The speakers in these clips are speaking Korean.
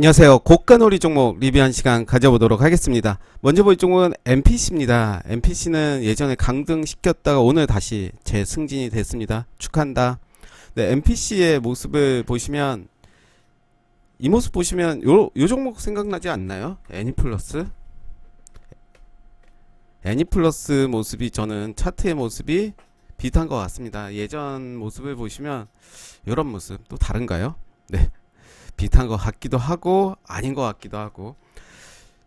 안녕하세요. 고가놀이 종목 리뷰한 시간 가져보도록 하겠습니다. 먼저 볼 종목은 NPC입니다. NPC는 예전에 강등 시켰다가 오늘 다시 재승진이 됐습니다. 축하한다. 네, NPC의 모습을 보시면 이 모습 보시면 요, 요 종목 생각나지 않나요? 애니플러스? 애니플러스 모습이 저는 차트의 모습이 비슷한 것 같습니다. 예전 모습을 보시면 이런 모습 또 다른가요? 네. 비슷한 것 같기도 하고 아닌 것 같기도 하고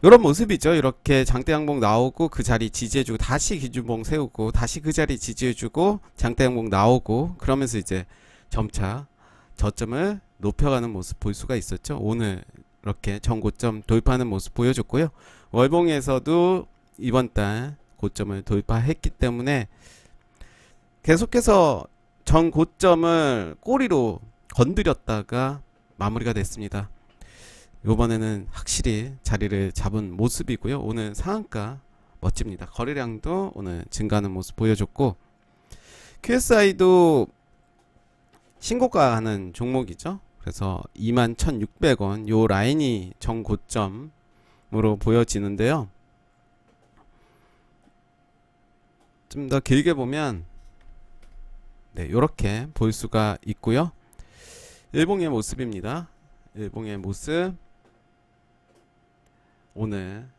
이런 모습이죠. 이렇게 장대 양봉 나오고 그 자리 지지해주고 다시 기준봉 세우고 다시 그 자리 지지해주고 장대 양봉 나오고 그러면서 이제 점차 저점을 높여가는 모습 볼 수가 있었죠. 오늘 이렇게 전 고점 돌파하는 모습 보여줬고요. 월봉에서도 이번 달 고점을 돌파했기 때문에 계속해서 전 고점을 꼬리로 건드렸다가 마무리가 됐습니다. 이번에는 확실히 자리를 잡은 모습이고요. 오늘 상한가 멋집니다. 거래량도 오늘 증가하는 모습 보여줬고 QSI도 신고가 하는 종목이죠. 그래서 21,600원 요 라인이 정고점으로 보여지는데요. 좀 더 길게 보면 네, 요렇게 볼 수가 있고요. 일봉의 모습입니다. 일봉의 모습 오늘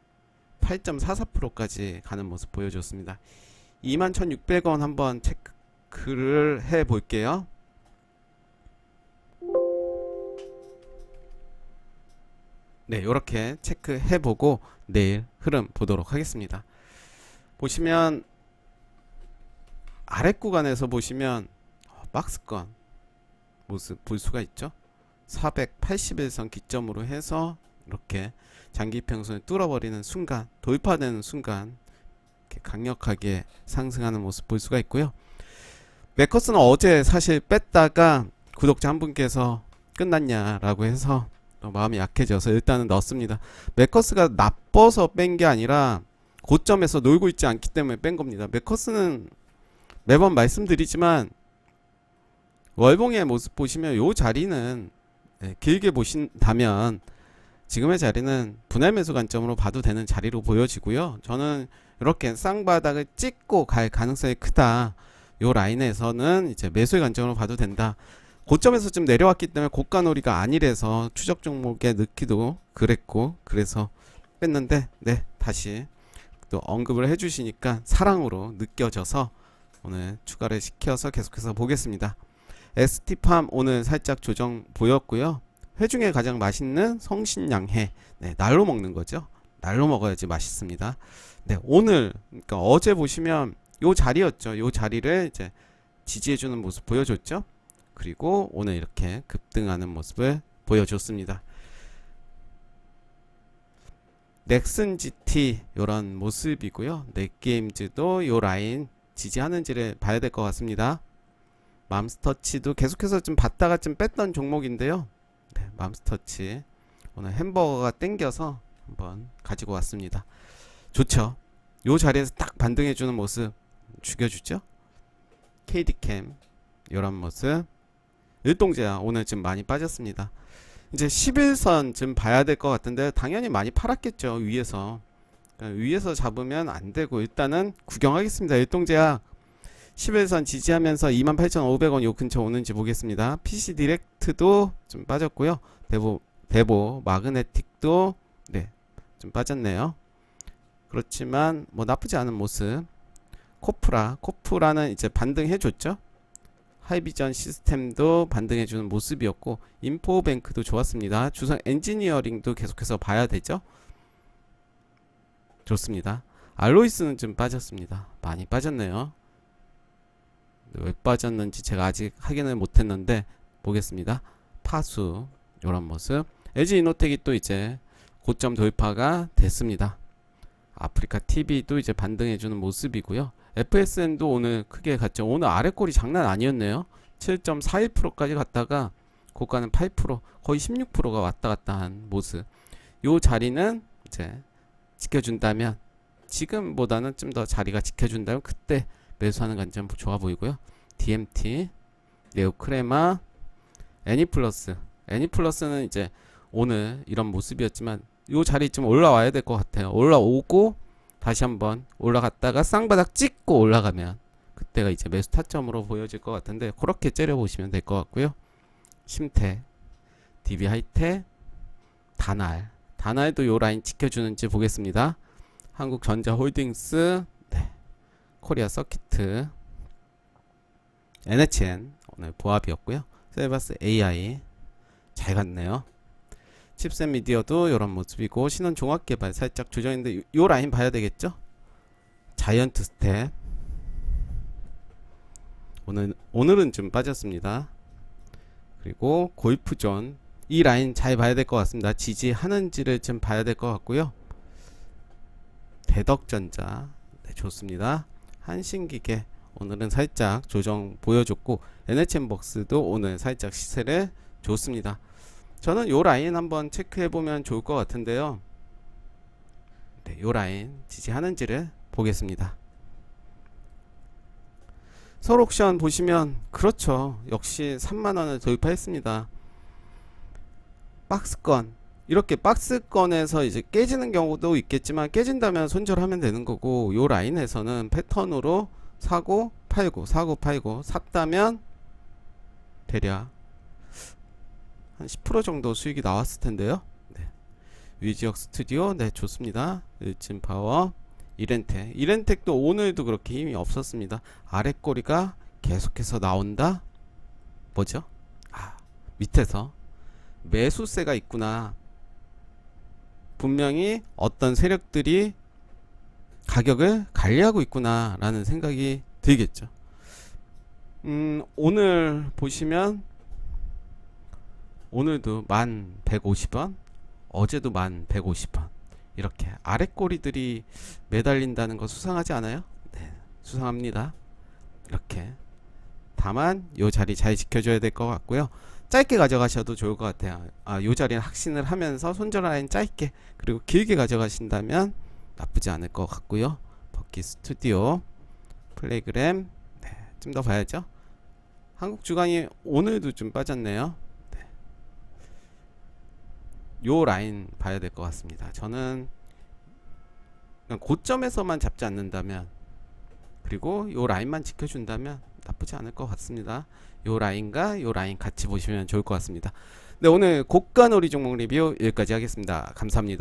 8.44%까지 가는 모습 보여줬습니다. 21,600원 한번 체크를 해 볼게요. 네, 이렇게 체크해 보고 내일 흐름 보도록 하겠습니다. 보시면 아래 구간에서 보시면 어, 박스권 모습 볼 수가 있죠. 481선 기점으로 해서 이렇게 장기 평선을 뚫어버리는 순간 돌파되는 순간 강력하게 상승하는 모습 볼 수가 있고요. 메커스는 어제 사실 뺐다가 구독자 한 분께서 끝났냐라고 해서 또 마음이 약해져서 일단은 넣었습니다. 메커스가 나빠서 뺀 게 아니라 고점에서 놀고 있지 않기 때문에 뺀 겁니다. 메커스는 매번 말씀드리지만 월봉의 모습 보시면 요 자리는 예, 길게 보신다면 지금의 자리는 분할 매수 관점으로 봐도 되는 자리로 보여지고요. 저는 이렇게 쌍바닥을 찍고 갈 가능성이 크다. 요 라인에서는 이제 매수의 관점으로 봐도 된다. 고점에서 좀 내려왔기 때문에 고가 놀이가 아니래서 추적 종목에 넣기도 그랬고 그래서 뺐는데 네 다시 또 언급을 해주시니까 사랑으로 느껴져서 오늘 추가를 시켜서 계속해서 보겠습니다. ST팜 오늘 살짝 조정 보였고요. 회 중에 가장 맛있는 성신양회. 네, 날로 먹는 거죠. 날로 먹어야지 맛있습니다. 네, 오늘 그러니까 어제 보시면 요 자리였죠. 요 자리를 이제 지지해 주는 모습 보여줬죠. 그리고 오늘 이렇게 급등하는 모습을 보여줬습니다. 넥슨 GT 요런 모습이고요. 넷게임즈도 요 라인 지지하는지를 봐야 될 것 같습니다. 맘스터치도 계속해서 좀 봤다가 좀 뺐던 종목인데요. 네, 맘스터치 오늘 햄버거가 땡겨서 한번 가지고 왔습니다. 좋죠. 요 자리에서 딱 반등해주는 모습 죽여주죠. KD캠 이런 모습 일동제야 오늘 지금 많이 빠졌습니다. 이제 11선 좀 봐야 될 것 같은데 당연히 많이 팔았겠죠 위에서 그러니까 위에서 잡으면 안 되고 일단은 구경하겠습니다. 일동제야 11선 지지하면서 28,500원 요 근처 오는지 보겠습니다. PC 디렉트도 좀 빠졌고요. 대보 대보 마그네틱도 네. 좀 빠졌네요. 그렇지만 뭐 나쁘지 않은 모습. 코프라, 코프라는 이제 반등해 줬죠. 하이비전 시스템도 반등해 주는 모습이었고 인포뱅크도 좋았습니다. 주성 엔지니어링도 계속해서 봐야 되죠. 좋습니다. 알로이스는 좀 빠졌습니다. 많이 빠졌네요. 왜 빠졌는지 제가 아직 확인을 못했는데 보겠습니다. 파수 이런 모습. LG 이노텍이 또 이제 고점 돌파가 됐습니다. 아프리카 TV도 이제 반등해주는 모습이고요. FSN도 오늘 크게 갔죠. 오늘 아래 꼴이 장난 아니었네요. 7.41%까지 갔다가 고가는 8% 거의 16%가 왔다 갔다 한 모습. 요 자리는 이제 지켜준다면 지금보다는 좀 더 자리가 지켜준다면 그때 매수하는 관점 좋아 보이고요. DMT, 네오크레마, 애니플러스. 애니플러스는 이제 오늘 이런 모습이었지만 요 자리 좀 올라와야 될 것 같아요. 올라오고 다시 한번 올라갔다가 쌍바닥 찍고 올라가면 그때가 이제 매수 타점으로 보여질 것 같은데 그렇게 째려 보시면 될 것 같고요. 심태, DB 하이테, 다날, 다날도 요 라인 지켜주는지 보겠습니다. 한국전자홀딩스, 네. 코리아 서키트, NHN 오늘 보합이었고요. 셀바스 AI 잘 갔네요. 칩셋 미디어도 이런 모습이고 신원 종합 개발 살짝 조정인데 요, 요 라인 봐야 되겠죠? 자이언트 스텝 오늘 오늘은 좀 빠졌습니다. 그리고 골프존 이 라인 잘 봐야 될 것 같습니다. 지지하는지를 좀 봐야 될 것 같고요. 대덕전자 네, 좋습니다. 한신기계 오늘은 살짝 조정 보여줬고 NHN벅스도 오늘 살짝 시세를 줬습니다. 저는 요 라인 한번 체크해 보면 좋을 것 같은데요. 네, 요 라인 지지하는지를 보겠습니다. 설옥션 보시면 그렇죠. 역시 3만 원을 돌파했습니다. 박스권 이렇게 박스권에서 이제 깨지는 경우도 있겠지만 깨진다면 손절하면 되는 거고 요 라인에서는 패턴으로 사고 팔고 사고 팔고 샀다면 대략 한 10% 정도 수익이 나왔을 텐데요. 네. 위지역 스튜디오 네 좋습니다. 일진 파워 이렌텍 이렌텍도 오늘도 그렇게 힘이 없었습니다. 아래 꼬리가 계속해서 나온다. 뭐죠? 아 밑에서 매수세가 있구나. 분명히 어떤 세력들이 가격을 관리하고 있구나라는 생각이 들겠죠. 음, 오늘 보시면 오늘도 만 150원, 어제도 만 150원. 이렇게 아래 꼬리들이 매달린다는 거 수상하지 않아요? 네, 수상합니다. 이렇게. 다만 요 자리 잘 지켜줘야 될 것 같고요. 짧게 가져가셔도 좋을 것 같아요. 아, 요 자리는 확신을 하면서 손절 라인 짧게 그리고 길게 가져가신다면 나쁘지 않을 것 같고요. 버키 스튜디오 플레이그램 네, 좀 더 봐야죠. 한국 주간이 오늘도 좀 빠졌네요. 네. 요 라인 봐야 될 것 같습니다. 저는 고점에서만 잡지 않는다면 그리고 요 라인만 지켜준다면 나쁘지 않을 것 같습니다. 요 라인과 요 라인 같이 보시면 좋을 것 같습니다. 네, 오늘 고가 놀이 종목 리뷰 여기까지 하겠습니다. 감사합니다.